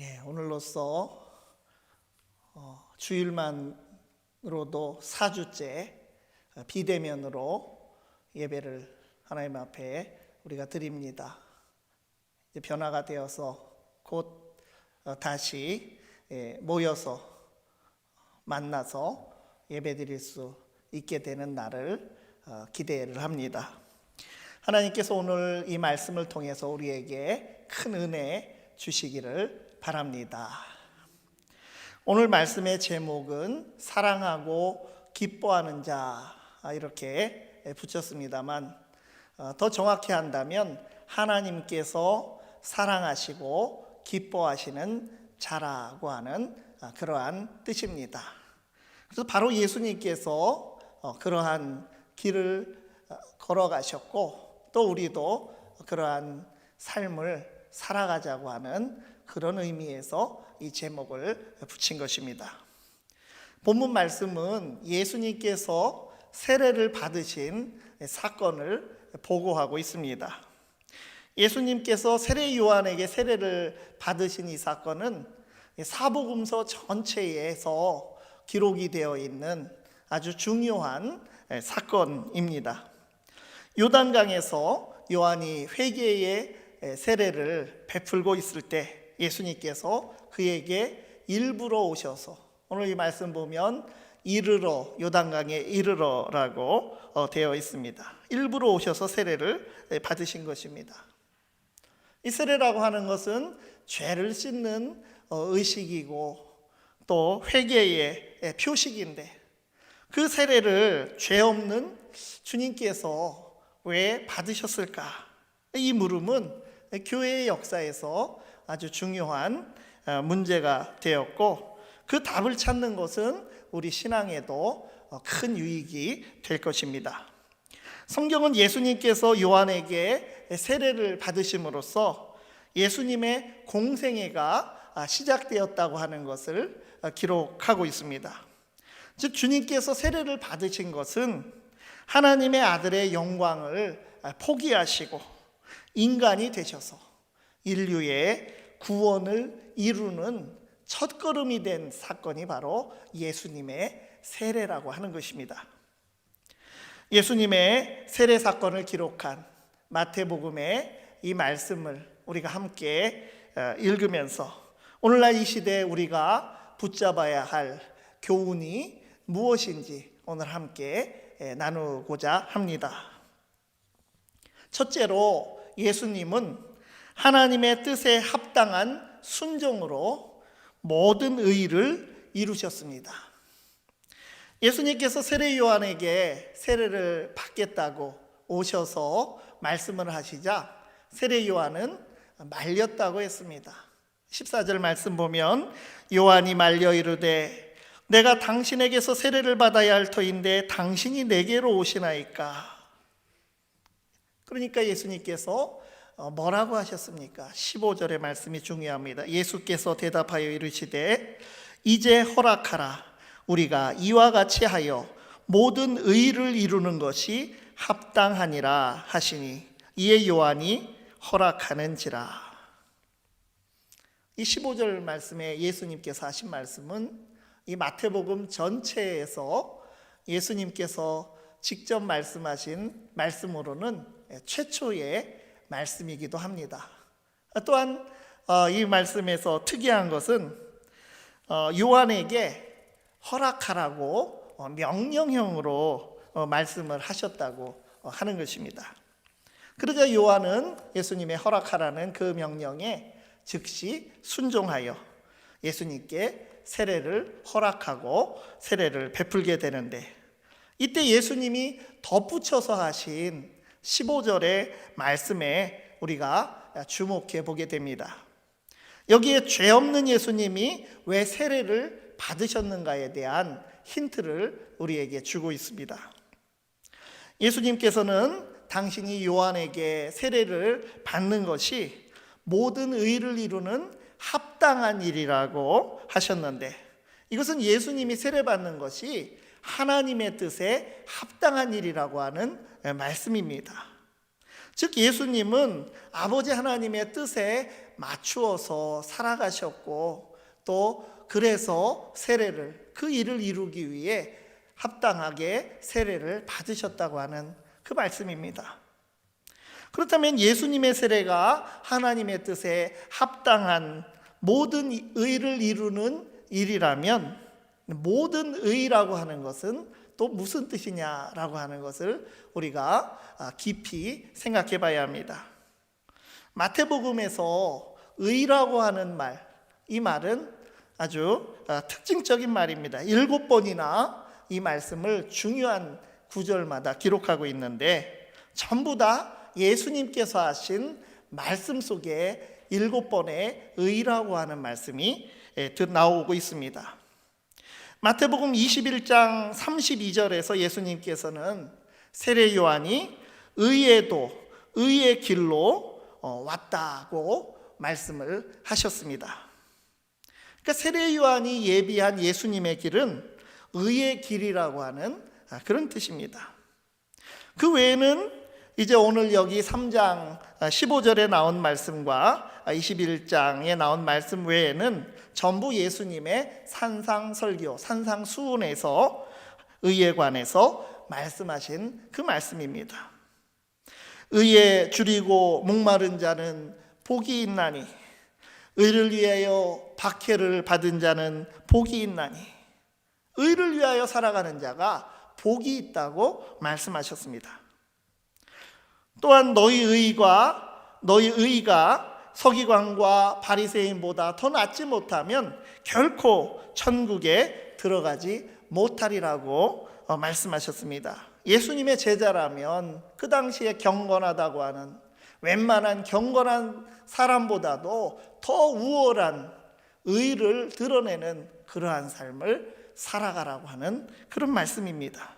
예, 오늘로써 어, 주일만으로도 4주째 어, 비대면으로 예배를 하나님 앞에 우리가 드립니다. 이제 변화가 되어서 곧 어, 다시 예, 모여서 만나서 예배 드릴 수 있게 되는 날을 어, 기대를 합니다. 하나님께서 오늘 이 말씀을 통해서 우리에게 큰 은혜 주시기를 바랍니다. 오늘 말씀의 제목은 사랑하고 기뻐하는 자 아, 이렇게 붙였습니다만 어, 더 정확히 한다면 하나님께서 사랑하시고 기뻐하시는 자라고 하는 아, 그러한 뜻입니다. 그래서 바로 예수님께서 어, 그러한 길을 어, 걸어가셨고 또 우리도 그러한 삶을 살아가자고 하는 그런 의미에서 이 제목을 붙인 것입니다. 본문 말씀은 예수님께서 세례를 받으신 사건을 보고하고 있습니다. 예수님께서 세례 요한에게 세례를 받으신 이 사건은 사복음서 전체에서 기록이 되어 있는 아주 중요한 사건입니다. 요단강에서 요한이 회개의 세례를 베풀고 있을 때 예수님께서 그에게 일부러 오셔서 오늘 이 말씀 보면 이르러 요단강에 이르러라고 어, 되어 있습니다. 일부러 오셔서 세례를 받으신 것입니다. 이 세례라고 하는 것은 죄를 씻는 어, 의식이고 또 회개의 표식인데 그 세례를 죄 없는 주님께서 왜 받으셨을까? 이 물음은 교회의 역사에서 아주 중요한 어, 문제가 되었고 그 답을 찾는 것은 우리 신앙에도 어, 큰 유익이 될 것입니다. 성경은 예수님께서 요한에게 세례를 받으심으로써 예수님의 공생애가 아, 시작되었다고 하는 것을 어, 기록하고 있습니다. 즉 주님께서 세례를 받으신 것은 하나님의 아들의 영광을 포기하시고 인간이 되셔서 인류의 구원을 이루는 첫걸음이 된 사건이 바로 예수님의 세례라고 하는 것입니다. 예수님의 세례 사건을 기록한 마태복음의 이 말씀을 우리가 함께 어, 읽으면서 오늘날 이 시대에 우리가 붙잡아야 할 교훈이 무엇인지 오늘 함께 예, 나누고자 합니다. 첫째로 예수님은 하나님의 뜻에 합당한 순종으로 모든 의를 이루셨습니다. 예수님께서 세례 요한에게 세례를 받겠다고 오셔서 말씀을 하시자 세례 요한은 말렸다고 했습니다. 14절 말씀 보면 요한이 말려 이르되 내가 당신에게서 세례를 받아야 할 터인데 당신이 내게로 오시나이까? 그러니까 예수님께서 어, 뭐라고 하셨습니까? 15절의 말씀이 중요합니다. 예수께서 대답하여 이르시되 이제 허락하라 우리가 이와 같이 하여 모든 의를 이루는 것이 합당하니라 하시니 이에 요한이 허락하는지라. 이 15절 말씀에 예수님께서 하신 말씀은 이 마태복음 전체에서 예수님께서 직접 말씀하신 말씀으로는 최초의 말씀이기도 합니다. 또한 어, 이 말씀에서 특이한 것은 어, 요한에게 허락하라고 어, 명령형으로 말씀을 하셨다고 하는 것입니다. 그러자 요한은 예수님의 허락하라는 그 명령에 즉시 순종하여 예수님께 세례를 허락하고 세례를 베풀게 되는데 이때 예수님이 덧붙여서 하신 15절의 말씀에 우리가 주목해 보게 됩니다. 여기에 죄 없는 예수님이 왜 세례를 받으셨는가에 대한 힌트를 우리에게 주고 있습니다. 예수님께서는 당신이 요한에게 세례를 받는 것이 모든 의를 이루는 합당한 일이라고 하셨는데 이것은 예수님이 세례받는 것이 하나님의 뜻에 합당한 일이라고 하는 말씀입니다. 즉 예수님은 아버지 하나님의 뜻에 맞추어서 살아가셨고 또 그래서 세례를 그 일을 이루기 위해 합당하게 세례를 받으셨다고 하는 그 말씀입니다. 그렇다면 예수님의 세례가 하나님의 뜻에 합당한 모든 의를 이루는 일이라면 모든 의라고 하는 것은 또 무슨 뜻이냐라고 하는 것을 우리가 아, 깊이 생각해 봐야 합니다. 마태복음에서 의라고 하는 말, 이 말은 아주 아, 특징적인 말입니다. 일곱 번이나 이 말씀을 중요한 구절마다 기록하고 있는데 전부 다 예수님께서 하신 말씀 속에 일곱 번의 의라고 하는 말씀이 예, 나오고 있습니다. 마태복음 21장 32절에서 예수님께서는 세례 요한이 의에도 의의 길로 어, 왔다고 말씀을 하셨습니다. 그러니까 세례 요한이 예비한 예수님의 길은 의의 길이라고 하는 아, 그런 뜻입니다. 그 외에는 이제 오늘 여기 3장 15절에 나온 말씀과 21장에 나온 말씀 외에는 전부 예수님의 산상 설교, 산상 수훈에서 의에 관해서 말씀하신 그 말씀입니다. 의에 줄이고 목마른 자는 복이 있나니 의를 위하여 박해를 받은 자는 복이 있나니 의를 위하여 살아가는 자가 복이 있다고 말씀하셨습니다. 또한 너희 의가 너희 의가 서기관과 바리새인보다 더 낫지 못하면 결코 천국에 들어가지 못하리라고 어, 말씀하셨습니다. 예수님의 제자라면 그 당시에 경건하다고 하는 웬만한 경건한 사람보다도 더 우월한 의를 드러내는 그러한 삶을 살아가라고 하는 그런 말씀입니다.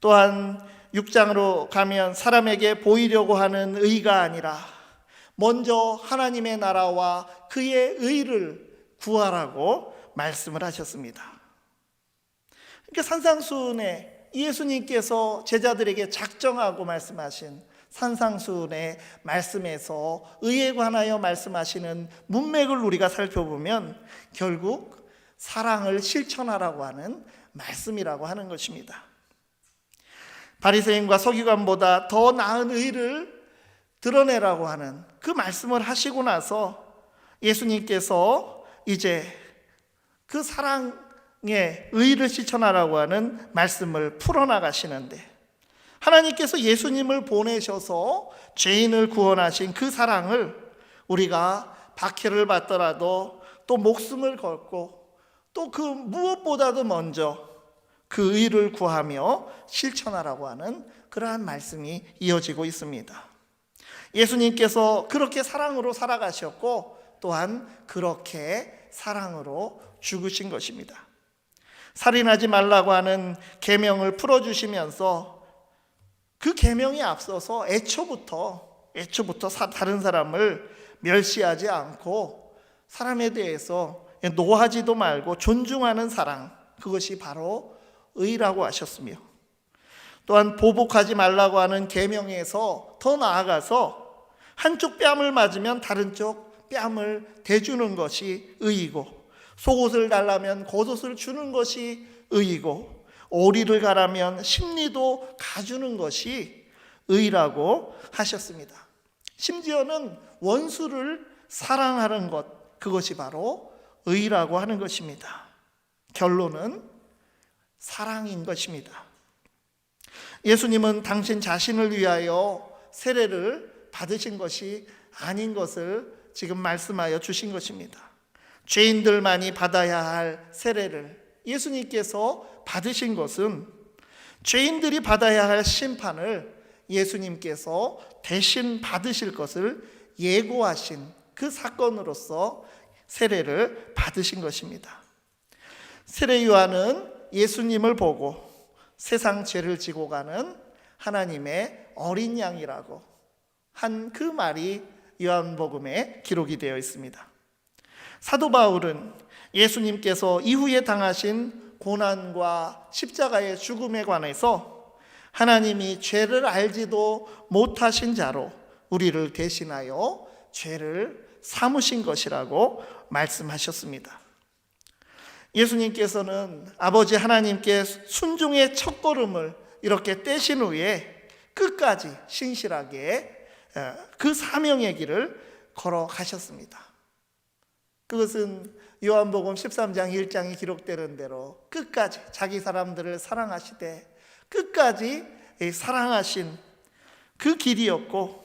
또한 6장으로 가면 사람에게 보이려고 하는 의가 아니라 먼저 하나님의 나라와 그의 의를 구하라고 말씀을 하셨습니다. 그러니까 산상수훈에 예수님께서 제자들에게 작정하고 말씀하신 산상수훈의 말씀에서 의에 관하여 말씀하시는 문맥을 우리가 살펴보면 결국 사랑을 실천하라고 하는 말씀이라고 하는 것입니다. 바리새인과 서기관보다 더 나은 의를 드러내라고 하는 그 말씀을 하시고 나서 예수님께서 이제 그 사랑의 의를 실천하라고 하는 말씀을 풀어나가시는데 하나님께서 예수님을 보내셔서 죄인을 구원하신 그 사랑을 우리가 박해를 받더라도 또 목숨을 걸고 또 그 무엇보다도 먼저 그 의를 구하며 실천하라고 하는 그러한 말씀이 이어지고 있습니다. 예수님께서 그렇게 사랑으로 살아가셨고 또한 그렇게 사랑으로 죽으신 것입니다. 살인하지 말라고 하는 계명을 풀어 주시면서 그 계명이 앞서서 애초부터 애초부터 다른 사람을 멸시하지 않고 사람에 대해서 노하지도 말고 존중하는 사랑 그것이 바로 의라고 하셨으며 또한 보복하지 말라고 하는 계명에서 더 나아가서 한쪽 뺨을 맞으면 다른 쪽 뺨을 대주는 것이 의이고 속옷을 달라면 겉옷을 주는 것이 의이고 오리를 가라면 심리도 가주는 것이 의라고 하셨습니다. 심지어는 원수를 사랑하는 것 그것이 바로 의라고 하는 것입니다. 결론은 사랑인 것입니다. 예수님은 당신 자신을 위하여 세례를 받으신 것이 아닌 것을 지금 말씀하여 주신 것입니다. 죄인들만이 받아야 할 세례를 예수님께서 받으신 것은 죄인들이 받아야 할 심판을 예수님께서 대신 받으실 것을 예고하신 그 사건으로서 세례를 받으신 것입니다. 세례 요한은 예수님을 보고 세상 죄를 지고 가는 하나님의 어린 양이라고 한 그 말이 요한복음에 기록이 되어 있습니다. 사도 바울은 예수님께서 이후에 당하신 고난과 십자가의 죽음에 관해서 하나님이 죄를 알지도 못하신 자로 우리를 대신하여 죄를 삼으신 것이라고 말씀하셨습니다. 예수님께서는 아버지 하나님께 순종의 첫 걸음을 이렇게 떼신 후에 끝까지 신실하게 어, 그 사명의 길을 걸어가셨습니다. 그것은 요한복음 13장 1장에 기록되는 대로 끝까지 자기 사람들을 사랑하시되 끝까지 사랑하신 그 길이었고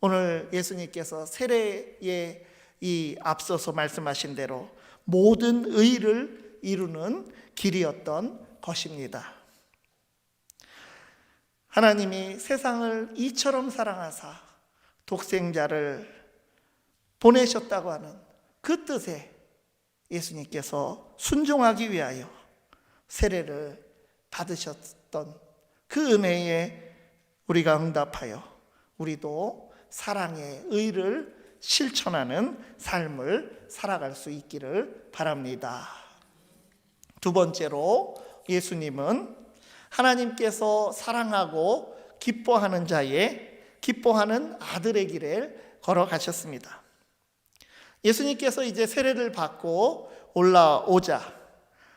오늘 예수님께서 세례에 이 앞서서 말씀하신 대로 모든 의를 이루는 길이었던 것입니다. 하나님이 세상을 이처럼 사랑하사 독생자를 보내셨다고 하는 그 뜻에 예수님께서 순종하기 위하여 세례를 받으셨던 그 은혜에 우리가 응답하여 우리도 사랑의 의를 실천하는 삶을 살아갈 수 있기를 바랍니다. 두 번째로 예수님은 하나님께서 사랑하고 기뻐하는 자의 기뻐하는 아들의 길을 걸어가셨습니다. 예수님께서 이제 세례를 받고 올라오자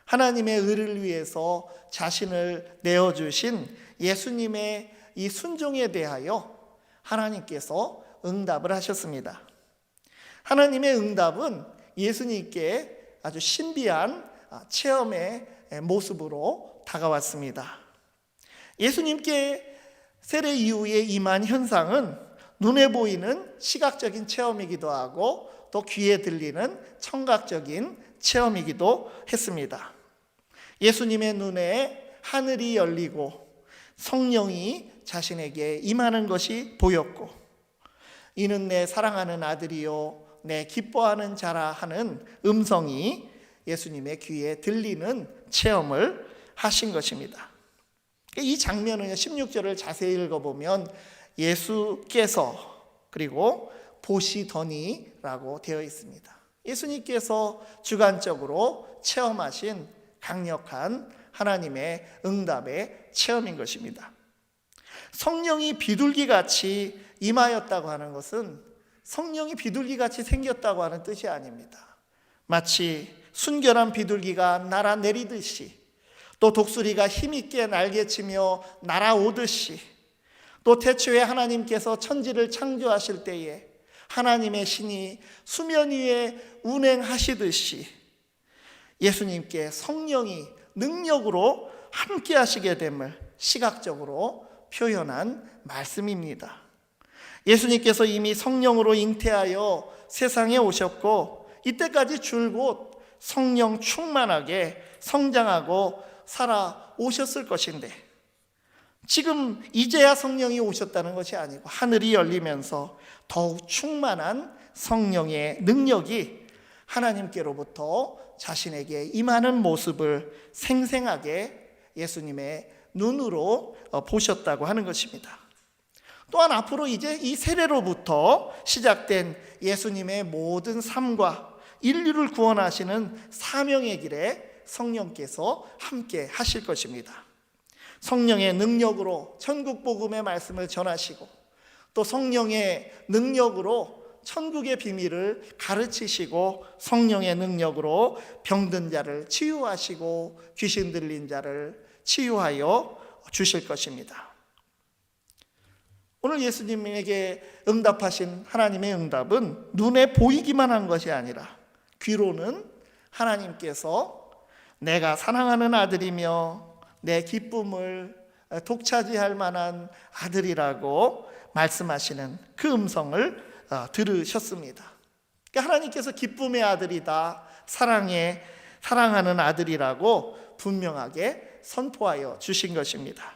하나님의 의를 위해서 자신을 내어주신 예수님의 이 순종에 대하여 하나님께서 응답을 하셨습니다. 하나님의 응답은 예수님께 아주 신비한 체험의 모습으로 다가왔습니다. 예수님께 세례 이후에 임한 현상은 눈에 보이는 시각적인 체험이기도 하고 또 귀에 들리는 청각적인 체험이기도 했습니다. 예수님의 눈에 하늘이 열리고 성령이 자신에게 임하는 것이 보였고 이는 내 사랑하는 아들이요 내 기뻐하는 자라 하는 음성이 예수님의 귀에 들리는 체험을 하신 것입니다. 이 장면은 16절을 자세히 읽어보면 예수께서 그리고 보시더니라고 되어 있습니다. 예수님께서 주관적으로 체험하신 강력한 하나님의 응답의 체험인 것입니다. 성령이 비둘기 같이 임하였다고 하는 것은 성령이 비둘기 같이 생겼다고 하는 뜻이 아닙니다. 마치 순결한 비둘기가 날아내리듯이 또 독수리가 힘있게 날개치며 날아오듯이 또 태초에 하나님께서 천지를 창조하실 때에 하나님의 신이 수면 위에 운행하시듯이 예수님께 성령이 능력으로 함께 하시게 됨을 시각적으로 표현한 말씀입니다. 예수님께서 이미 성령으로 잉태하여 세상에 오셨고 이때까지 줄곧 성령 충만하게 성장하고 살아오셨을 것인데 지금 이제야 성령이 오셨다는 것이 아니고 하늘이 열리면서 더욱 충만한 성령의 능력이 하나님께로부터 자신에게 임하는 모습을 생생하게 예수님의 눈으로 어, 보셨다고 하는 것입니다. 또한 앞으로 이제 이 세례로부터 시작된 예수님의 모든 삶과 인류를 구원하시는 사명의 길에 성령께서 함께 하실 것입니다. 성령의 능력으로 천국 복음의 말씀을 전하시고 또 성령의 능력으로 천국의 비밀을 가르치시고 성령의 능력으로 병든 자를 치유하시고 귀신 들린 자를 치유하여 주실 것입니다. 오늘 예수님에게 응답하신 하나님의 응답은 눈에 보이기만 한 것이 아니라 귀로는 하나님께서 내가 사랑하는 아들이며 내 기쁨을 독차지할 만한 아들이라고 말씀하시는 그 음성을 어, 들으셨습니다. 그러니까 하나님께서 기쁨의 아들이다, 사랑의 사랑하는 아들이라고 분명하게 선포하여 주신 것입니다.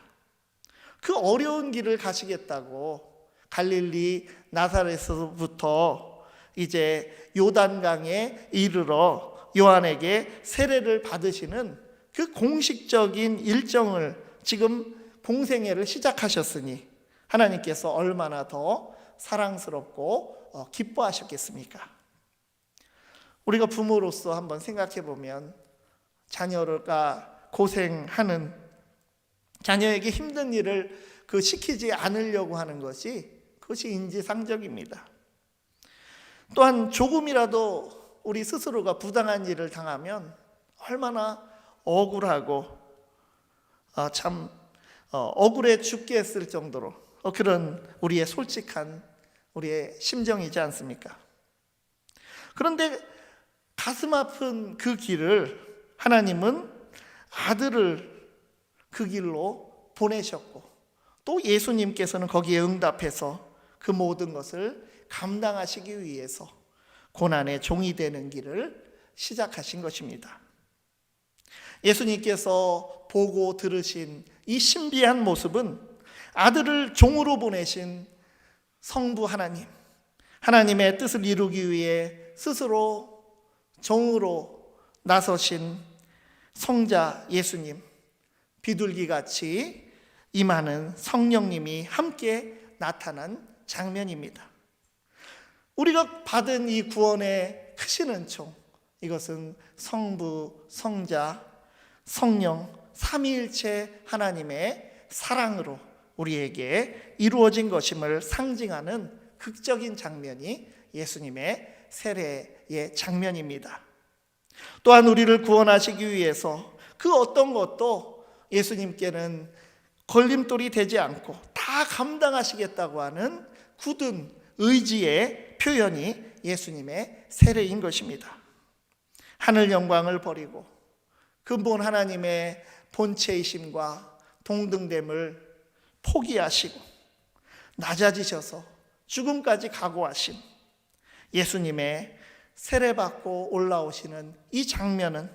그 어려운 길을 가시겠다고 갈릴리 나사렛에서부터 이제 요단강에 이르러 요한에게 세례를 받으시는 그 공식적인 일정을 지금 공생애를 시작하셨으니 하나님께서 얼마나 더 사랑스럽고 어, 기뻐하셨겠습니까? 우리가 부모로서 한번 생각해 보면 자녀가 고생하는 자녀에게 힘든 일을 그 시키지 않으려고 하는 것이 그것이 인지상정입니다. 또한 조금이라도 우리 스스로가 부당한 일을 당하면 얼마나 억울하고 아, 참 어, 억울해 죽게 했을 정도로 어, 그런 우리의 솔직한 우리의 심정이지 않습니까? 그런데 가슴 아픈 그 길을 하나님은 아들을 그 길로 보내셨고 또 예수님께서는 거기에 응답해서 그 모든 것을 감당하시기 위해서 고난의 종이 되는 길을 시작하신 것입니다. 예수님께서 보고 들으신 이 신비한 모습은 아들을 종으로 보내신 성부 하나님, 하나님의 뜻을 이루기 위해 스스로 종으로 나서신 성자 예수님, 비둘기 같이 임하는 성령님이 함께 나타난 장면입니다. 우리가 받은 이 구원의 크신 은총, 이것은 성부, 성자, 성령, 삼위일체 하나님의 사랑으로 우리에게 이루어진 것임을 상징하는 극적인 장면이 예수님의 세례의 장면입니다. 또한 우리를 구원하시기 위해서 그 어떤 것도 예수님께는 걸림돌이 되지 않고 다 감당하시겠다고 하는 굳은 의지의 표현이 예수님의 세례인 것입니다. 하늘 영광을 버리고 근본 하나님의 본체이심과 동등됨을 포기하시고 낮아지셔서 죽음까지 각오하신 예수님의 세례받고 올라오시는 이 장면은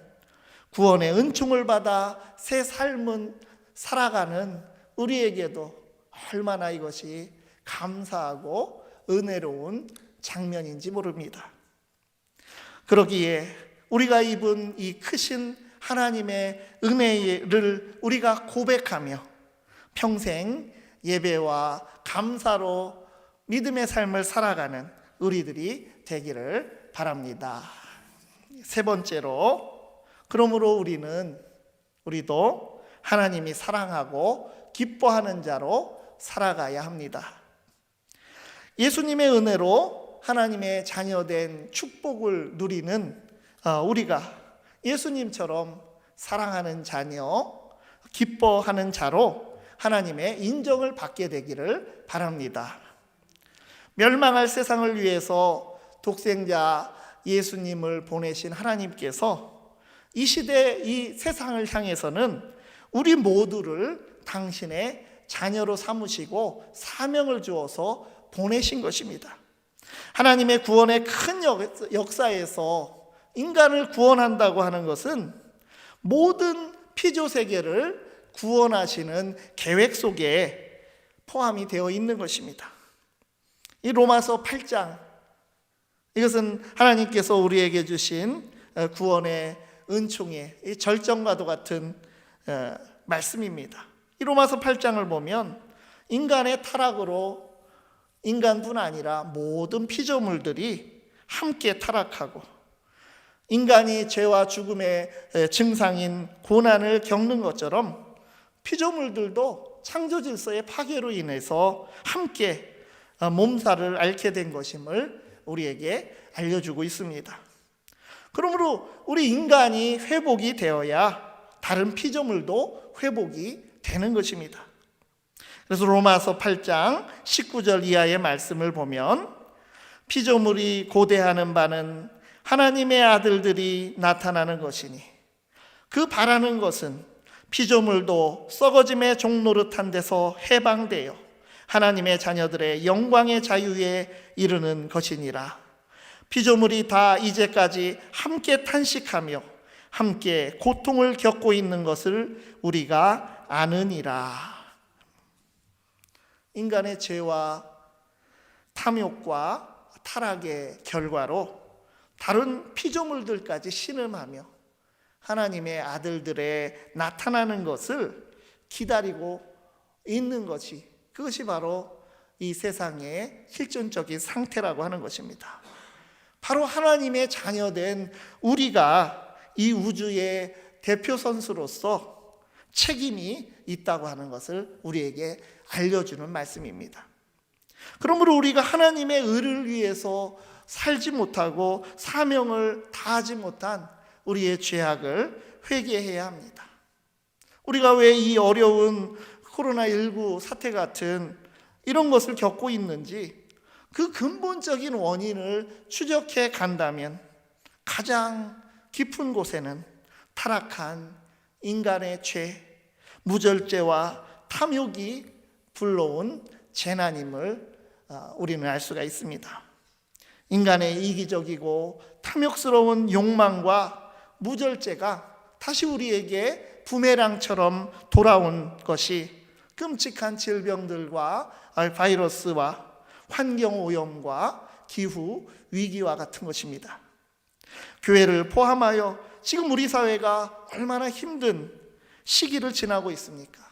구원의 은총을 받아 새 삶은 살아가는 우리에게도 얼마나 이것이 감사하고 은혜로운 장면인지 모릅니다. 그러기에 우리가 입은 이 크신 하나님의 은혜를 우리가 고백하며 평생 예배와 감사로 믿음의 삶을 살아가는 우리들이 되기를 바랍니다. 세 번째로, 그러므로 우리는, 우리도 하나님이 사랑하고 기뻐하는 자로 살아가야 합니다. 예수님의 은혜로 하나님의 자녀된 축복을 누리는 어, 우리가 예수님처럼 사랑하는 자녀, 기뻐하는 자로 하나님의 인정을 받게 되기를 바랍니다. 멸망할 세상을 위해서 독생자 예수님을 보내신 하나님께서 이 시대 이 세상을 향해서는 우리 모두를 당신의 자녀로 삼으시고 사명을 주어서 보내신 것입니다. 하나님의 구원의 큰 역사에서 인간을 구원한다고 하는 것은 모든 피조 세계를 구원하시는 계획 속에 포함이 되어 있는 것입니다. 이 로마서 8장 이것은 하나님께서 우리에게 주신 어, 구원의 은총의 절정과도 같은 어, 말씀입니다. 이 로마서 8장을 보면 인간의 타락으로 인간뿐 아니라 모든 피조물들이 함께 타락하고 인간이 죄와 죽음의 증상인 고난을 겪는 것처럼 피조물들도 창조 질서의 파괴로 인해서 함께 어, 몸살을 앓게 된 것임을 우리에게 알려주고 있습니다. 그러므로 우리 인간이 회복이 되어야 다른 피조물도 회복이 되는 것입니다. 그래서 로마서 8장 19절 이하의 말씀을 보면 피조물이 고대하는 바는 하나님의 아들들이 나타나는 것이니 그 바라는 것은 피조물도 썩어짐의 종노릇한 데서 해방되어 하나님의 자녀들의 영광의 자유에 이르는 것이니라. 피조물이 다 이제까지 함께 탄식하며 함께 고통을 겪고 있는 것을 우리가 아느니라. 인간의 죄와 탐욕과 타락의 결과로 다른 피조물들까지 신음하며 하나님의 아들들의 나타나는 것을 기다리고 있는 것이 그것이 바로 이 세상의 실존적인 상태라고 하는 것입니다. 바로 하나님의 자녀된 우리가 이 우주의 대표 선수로서 책임이 있다고 하는 것을 우리에게 알려주는 말씀입니다. 그러므로 우리가 하나님의 의를 위해서 살지 못하고 사명을 다하지 못한 우리의 죄악을 회개해야 합니다. 우리가 왜 이 어려운 코로나19 사태 같은 이런 것을 겪고 있는지 그 근본적인 원인을 추적해 간다면 가장 깊은 곳에는 타락한 인간의 죄, 무절제와 탐욕이 불러온 재난임을 아, 우리는 알 수가 있습니다. 인간의 이기적이고 탐욕스러운 욕망과 무절제가 다시 우리에게 부메랑처럼 돌아온 것이 끔찍한 질병들과 바이러스와 환경 오염과 기후 위기와 같은 것입니다. 교회를 포함하여 지금 우리 사회가 얼마나 힘든 시기를 지나고 있습니까?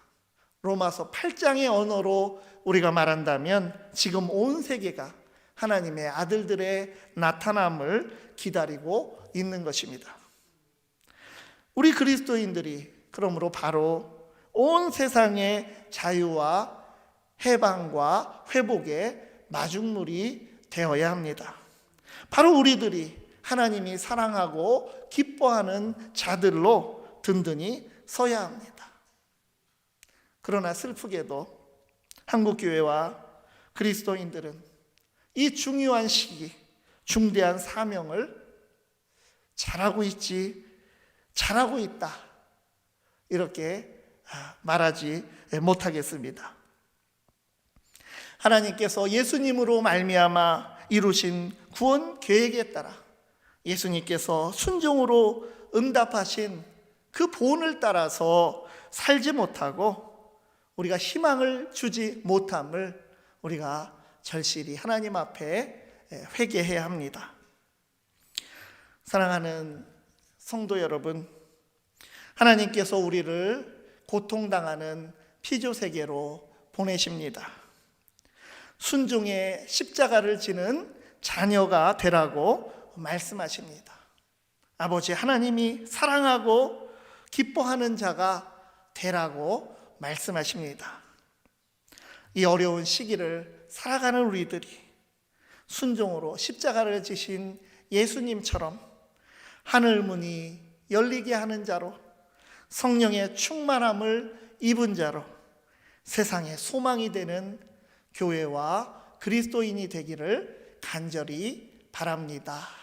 로마서 8장의 언어로 우리가 말한다면 지금 온 세계가 하나님의 아들들의 나타남을 기다리고 있는 것입니다. 우리 그리스도인들이 그러므로 바로 온 세상의 자유와 해방과 회복의 마중물이 되어야 합니다. 바로 우리들이 하나님이 사랑하고 기뻐하는 자들로 든든히 서야 합니다. 그러나 슬프게도 한국 교회와 그리스도인들은 이 중요한 시기, 중대한 사명을 잘하고 있지, 잘하고 있다. 이렇게 말하지 못하겠습니다. 하나님께서 예수님으로 말미암아 이루신 구원 계획에 따라 예수님께서 순종으로 응답하신 그 본을 따라서 살지 못하고 우리가 희망을 주지 못함을 우리가 절실히 하나님 앞에 회개해야 합니다. 사랑하는 성도 여러분, 하나님께서 우리를 고통당하는 피조 세계로 보내십니다. 순종의 십자가를 지는 자녀가 되라고 말씀하십니다. 아버지 하나님이 사랑하고 기뻐하는 자가 되라고 말씀하십니다. 이 어려운 시기를 살아가는 우리들이 순종으로 십자가를 지신 예수님처럼 하늘 문이 열리게 하는 자로 성령의 충만함을 입은 자로 세상의 소망이 되는 교회와 그리스도인이 되기를 간절히 바랍니다.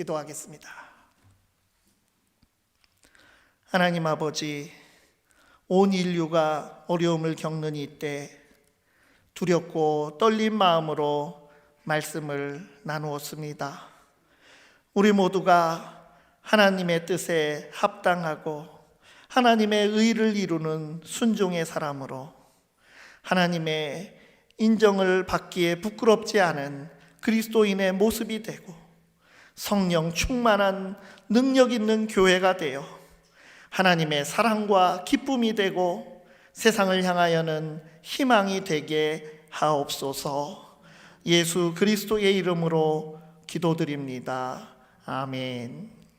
기도하겠습니다. 하나님 아버지, 온 인류가 어려움을 겪는 이때 두렵고 떨린 마음으로 말씀을 나누었습니다. 우리 모두가 하나님의 뜻에 합당하고 하나님의 의를 이루는 순종의 사람으로 하나님의 인정을 받기에 부끄럽지 않은 그리스도인의 모습이 되고 성령 충만한 능력 있는 교회가 되어 하나님의 사랑과 기쁨이 되고 세상을 향하여는 희망이 되게 하옵소서 예수 그리스도의 이름으로 기도드립니다. 아멘.